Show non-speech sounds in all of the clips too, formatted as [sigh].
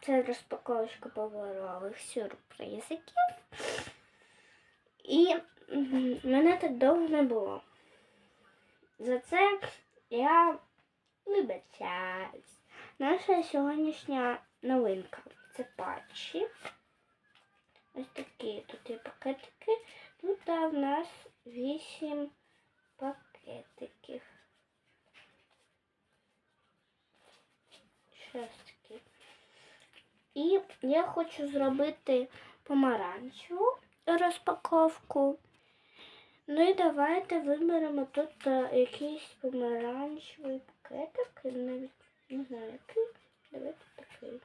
Це розпаковочка паперових сюрпризиків. І мене так довго не було. За це я вибачаюсь. Наша сьогоднішня новинка це патчі. Ось такі тут є пакетики. Тут в нас 8 пакетиків. Шостки. І я хочу зробити помаранчеву розпаковку. Ну і давайте виберемо тут якийсь помаранчевий пакетик. Я Навіть не знаю який. Давайте такий.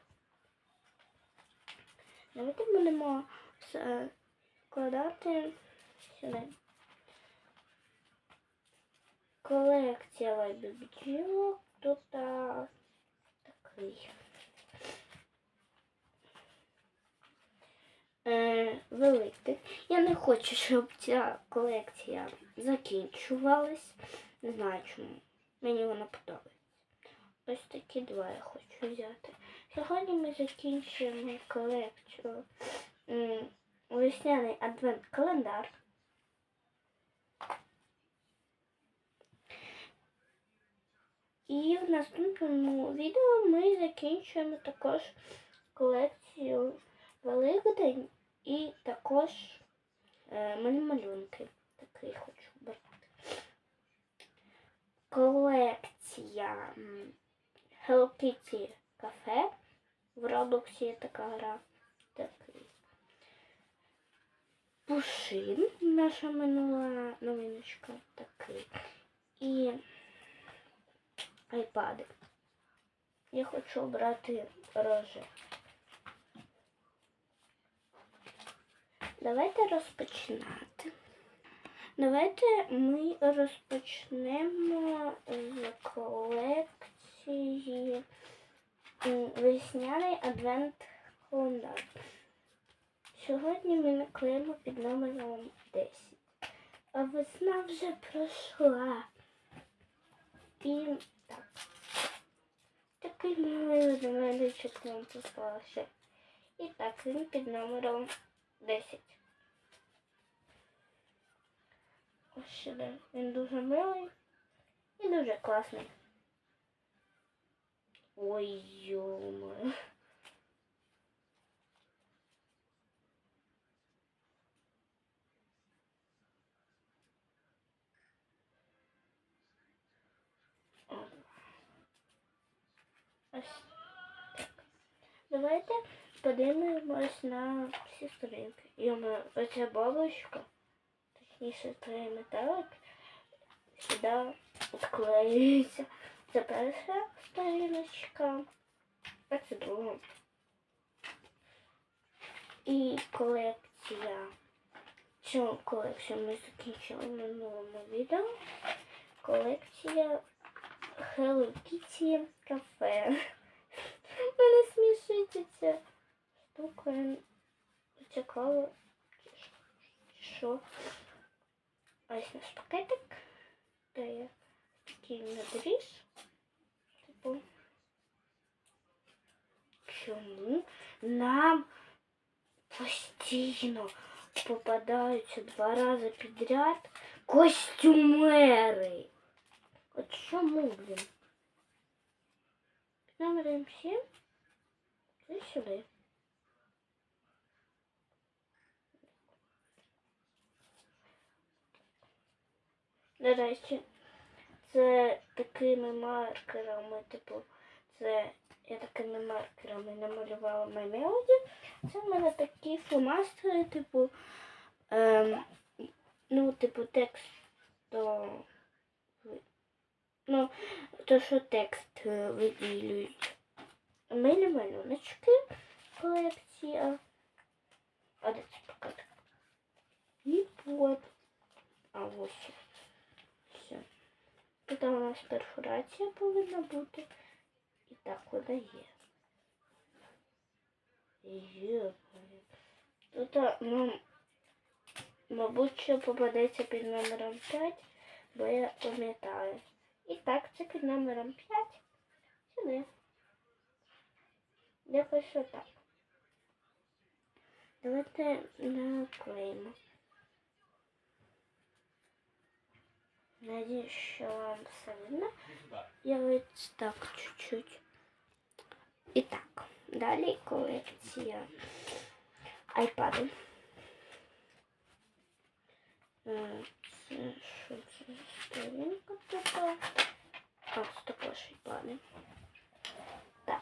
Давайте будемо все вкладати сюди. Колекція лайбібджілок. Тут а, такий. Е, великий. Я не хочу, щоб ця колекція закінчувалась. Не знаю чому. Мені вона подобається. Ось такі два я хочу взяти. Сьогодні ми закінчуємо колекцію весняний адвент календар. І в наступному відео ми закінчуємо також колекцію Великдень і також е, малюнки. Такий хочу брати. Колекція Hello Kitty кафе. В Роблоксі є така гра. Такий. Пушин, наша минула новиночка. Такий. І айпади. Я хочу обрати рожевий. Давайте розпочинати. Давайте ми розпочнемо з колекції весняний адвент календар. Сьогодні ми наклеїмо під номером 10. А весна вже пройшла. І так. Такий малий ведмедичок нам попався. І так, він під номером 10. Ось сюди. Він дуже милий і дуже класний. Ой, йома. Ось так. Давайте подивимось на всі сторінки. Йома, оця бабочка, точніше той металик, сюди вклеюється. Це перша сторіночка, а це друга. І колекція. Цю колекцію ми закінчили в минулому відео. Колекція Hello Kitty кафе. [laughs] Мене смішить ця штука. Цікаво. Що? Ось наш пакетик. Де є такий надріз. Типу. Чому нам постійно попадаються два рази підряд костюмери? От чому, блін? Номером 7. Це сюди. До речі, це такими маркерами, типу, це я такими маркерами намалювала My Це в мене такі фломастери, типу, ем, ну, типу, текст до Ну, то, що текст е, виділюють. Милі малюночки колекція. А де це покати? І от. А ось. Тут у нас перфорація повинна бути. І так вона є. Є. Тут, ну, мабуть, що попадеться під номером 5, бо я пам'ятаю. І так, це під номером 5. Сюди. Якось отак. Давайте наклеїмо. Надіюсь, що вам все видно. Я ось так чуть-чуть. І так, далі колекція айпаду. Е, Це що це за сторінка така? А, це також айпади. Так.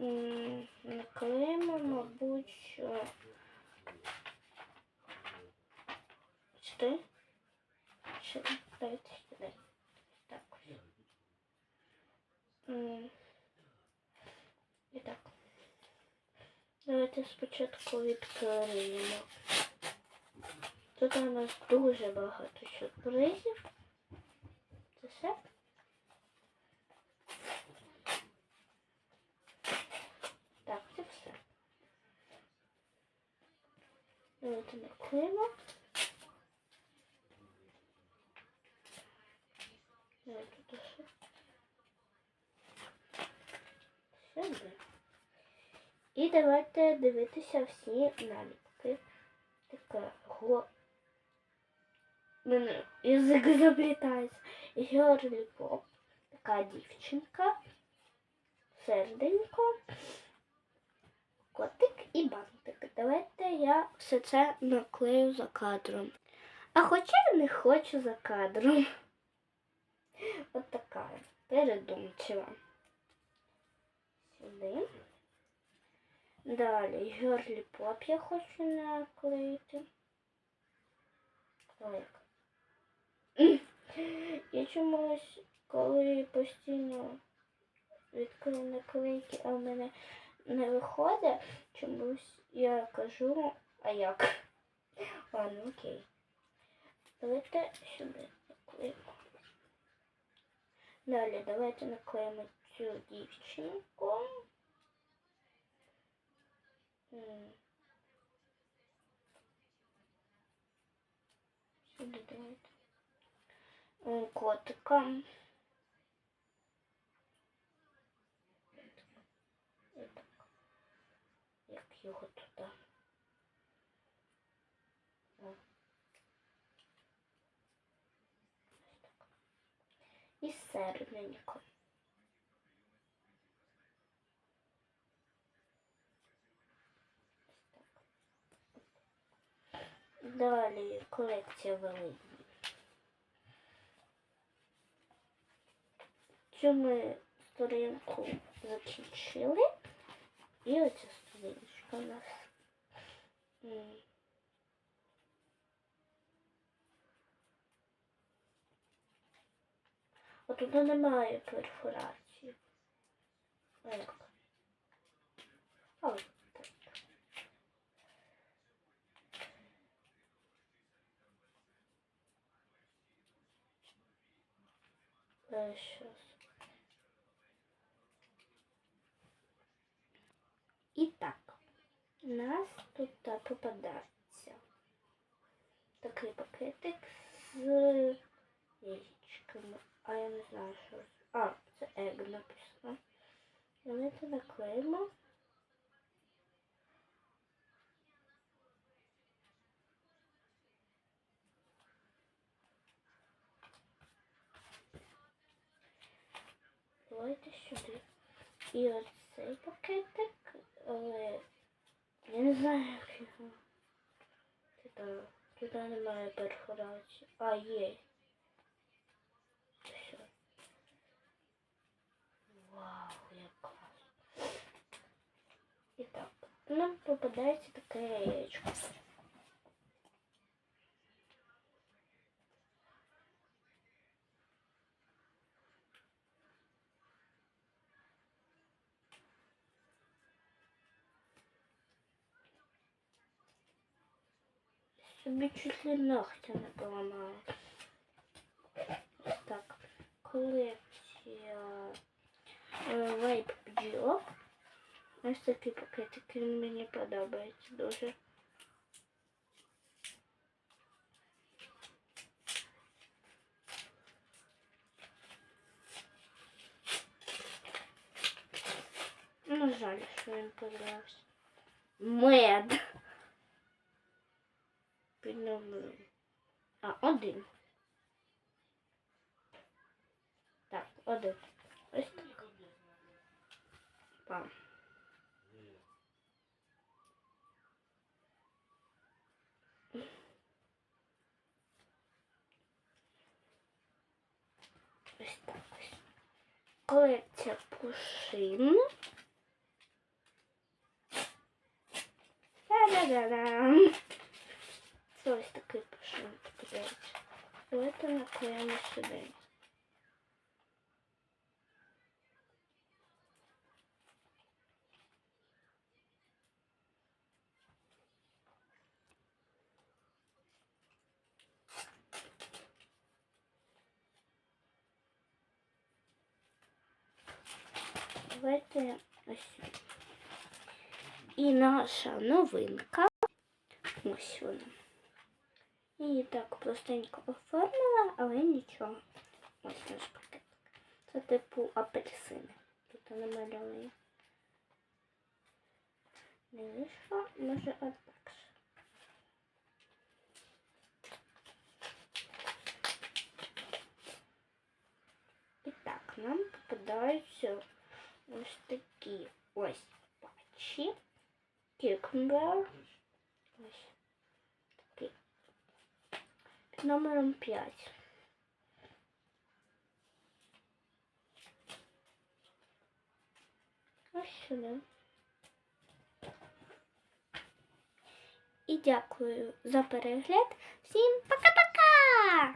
М, Наклеїмо, мабуть, що сюди. Сюди. Давайте сюди. Так. І так. Давайте спочатку відкриємо. Тут у нас дуже багато сюрпризів. Це все. Так, це все. Давайте наклеїмо. Давайте тут ще. Сюди. І давайте дивитися всі наліпки. Така го. Мене язик заплітається. Георлі поп. Така дівчинка. Серденько. Котик і бантик. Давайте я все це наклею за кадром. А хоча я не хочу за кадром. От така передумчива. Сюди. Далі Герлі Поп я хочу наклеїти. Як. [clears throat] Я чомусь, коли постійно відкрию наклейки, а в мене не виходить, чомусь я кажу, а як? Ладно, окей. Давайте сюди наклеїмо. Далі давайте наклеїмо цю дівчинку. Сюди давайте. Котика. Як його туди. І серденько. Далі колекція великих. Цю ми сторінку закінчили. І оця сторіночка у нас. А тут немає перфорації. А як? сейчас. І так, нас тут попадається такий пакетик з яєчками. А я не знаю, що. А, це ег написано. Давайте наклеїмо. Давайте сюди. І оцей пакетик, але я не знаю, як його. Туди, туди немає перфорації. А, є. Все. Вау, як класно. І так, нам попадається таке яєчко. Собі чуть ли ногтя не поламала. Ось Так, колекція Вейп Бджілок. Ось такий пакетик, він мені подобається дуже. на жаль, що він подобався. Мед. Номером. А, один. Так, один. Ось так. Пам. Ось так ось. Колекція пушин. Та-да-да-дам. Давайте наклеїмо сюди. Давайте ось. І наша новинка. Ось вона. Її так простенько оформила, але нічого. Ось наш пакет. Це типу апельсини. Тут намальовує. Не вийшло, може отак. ж. І так, нам попадаються ось такі ось патчі. Кікмбер. Номером 5. Ось сюди. І дякую за перегляд. Всім пока-пока!